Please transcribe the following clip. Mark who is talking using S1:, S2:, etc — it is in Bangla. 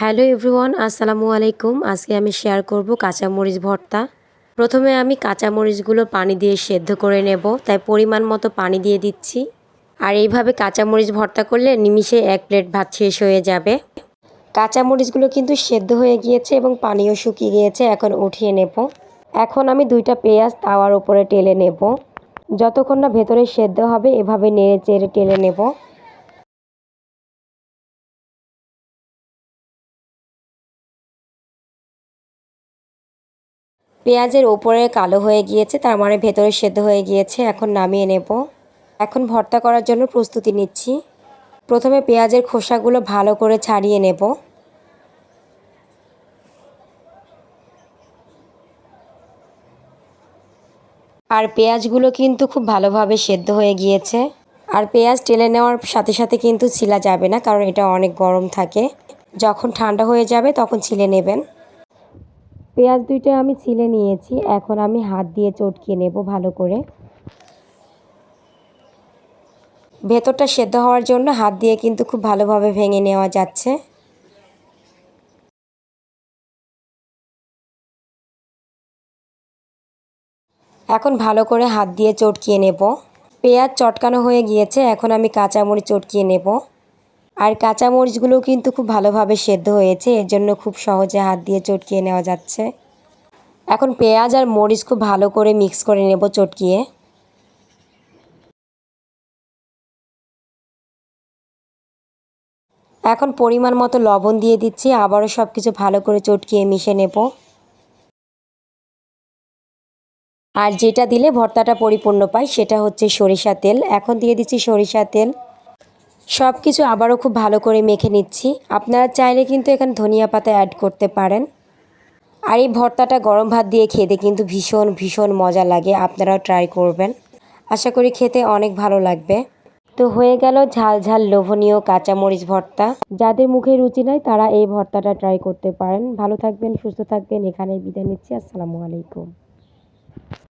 S1: হ্যালো এভরিওয়ান, আসসালামু আলাইকুম। আজকে আমি শেয়ার করব কাঁচামরিচ ভর্তা। প্রথমে আমি কাঁচামরিচগুলো পানি দিয়ে সেদ্ধ করে নেব, তাই পরিমাণ মতো পানি দিয়ে দিচ্ছি। আর এইভাবে কাঁচামরিচ ভর্তা করলে নিমিষে এক প্লেট ভাত শেষ হয়ে যাবে। কাঁচামরিচগুলো কিন্তু সেদ্ধ হয়ে গিয়েছে এবং পানিও শুকিয়ে গিয়েছে, এখন উঠিয়ে নেব। এখন আমি দুইটা পেঁয়াজ তাওয়ার উপরে টেলে নেব। যতক্ষণ না ভেতরে সেদ্ধ হবে, এভাবে নেড়ে চেড়ে টেলে নেব। পেঁয়াজের ওপরে কালো হয়ে গিয়েছে, তার মানে ভেতরে সেদ্ধ হয়ে গিয়েছে, এখন নামিয়ে নেব। এখন ভর্তা করার জন্য প্রস্তুতি নিচ্ছি। প্রথমে পেঁয়াজের খোসাগুলো ভালো করে ছাড়িয়ে নেব। আর পেঁয়াজগুলো কিন্তু খুব ভালোভাবে সেদ্ধ হয়ে গিয়েছে। আর পেঁয়াজ টেলে নেওয়ার সাথে সাথে কিন্তু ছিলা যাবে না, কারণ এটা অনেক গরম থাকে। যখন ঠান্ডা হয়ে যাবে তখন ছিলে নেবেন। পেঁয়াজ দুইটা আমি ছিলে নিয়েছি, এখন আমি হাত দিয়ে চটকিয়ে নেব ভালো করে। ভেতরটা সেদ্ধ হওয়ার জন্য হাত দিয়ে কিন্তু খুব ভালোভাবে ভেঙে নেওয়া যাচ্ছে। এখন ভালো করে হাত দিয়ে চটকিয়ে নেব। পেঁয়াজ চটকানো হয়ে গিয়েছে, এখন আমি কাঁচামরিচ চটকিয়ে নেব। আর কাঁচামরিচগুলো কিন্তু খুব ভালোভাবে সেদ্ধ হয়েছে, এর জন্য খুব সহজে হাত দিয়ে চটকিয়ে নেওয়া যাচ্ছে। এখন পেঁয়াজ আর মরিচ খুব ভালো করে মিক্স করে নেব চটকিয়ে। এখন পরিমাণ মতো লবণ দিয়ে দিচ্ছি, আবারও সব কিছু ভালো করে চটকিয়ে মিশে নেব। আর যেটা দিলে ভর্তাটা পরিপূর্ণ পায়, সেটা হচ্ছে সরিষা তেল। এখন দিয়ে দিচ্ছি সরিষা তেল। সব কিছু আবারও খুব ভালো করে মেখে নিচ্ছি। আপনারা চাইলে কিন্তু এখানে ধনিয়া পাতা অ্যাড করতে পারেন। আর এই ভর্তাটা গরম ভাত দিয়ে খেতে কিন্তু ভীষণ ভীষণ মজা লাগে। আপনারাও ট্রাই করবেন। আশা করি খেতে অনেক ভালো লাগবে। তো হয়ে গেল ঝাল ঝাল লোভনীয় কাঁচামরিচ ভর্তা। যাদের মুখে রুচি নাই, তারা এই ভর্তাটা ট্রাই করতে পারেন। ভালো থাকবেন, সুস্থ থাকবেন। এখানে বিদায় নিচ্ছি। আসসালামু আলাইকুম।